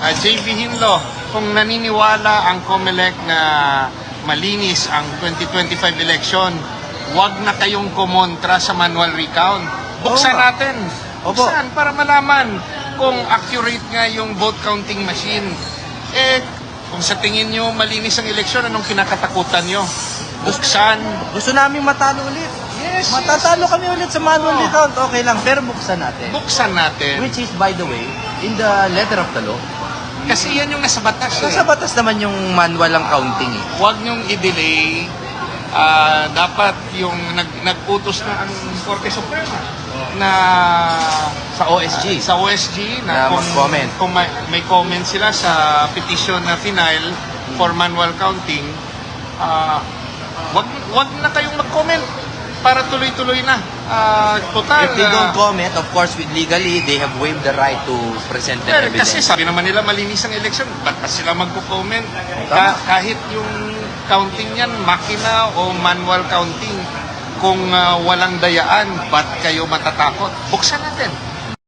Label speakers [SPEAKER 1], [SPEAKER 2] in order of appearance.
[SPEAKER 1] Ah, JV Hinlo, kung naniniwala ang COMELEC na malinis ang 2025 election, wag na kayong kumontra sa manual recount. Buksan
[SPEAKER 2] Oo.
[SPEAKER 1] natin.
[SPEAKER 2] Opo.
[SPEAKER 1] Buksan para malaman kung accurate nga yung vote counting machine. Eh, kung sa tingin nyo malinis ang eleksyon, anong kinakatakutan nyo? Buksan.
[SPEAKER 2] Gusto namin matalo ulit.
[SPEAKER 1] Yes,
[SPEAKER 2] Matatalo kami ulit sa manual
[SPEAKER 1] Oo.
[SPEAKER 2] recount. Okay lang, pero buksan natin.
[SPEAKER 1] Buksan natin.
[SPEAKER 2] Which is, by the way, in the letter of the law,
[SPEAKER 1] Kasi yan yung nasa batas. eh.
[SPEAKER 2] nasa batas naman yung manual ang counting eh.
[SPEAKER 1] huwag niyong i-delay. Ah, dapat yung nag, nag-utos na ang Korte Suprema na
[SPEAKER 2] Sa OSG.
[SPEAKER 1] sa OSG
[SPEAKER 2] Na
[SPEAKER 1] na, kung,
[SPEAKER 2] mag-comment.
[SPEAKER 1] kung may, may comment sila sa petition na final for manual counting, ah, wag wag na kayong mag-comment para tuloy-tuloy na. Ah, total.
[SPEAKER 2] If they don't
[SPEAKER 1] ah,
[SPEAKER 2] comment, of course, with legally, they have waived the right to present their
[SPEAKER 1] kasi
[SPEAKER 2] evidence.
[SPEAKER 1] sabi naman nila malinis ang election, ba't pa sila magko-comment? Ka- kahit yung counting yan, makina o manual counting, kung ah, walang dayaan, ba't kayo matatakot? Buksan natin.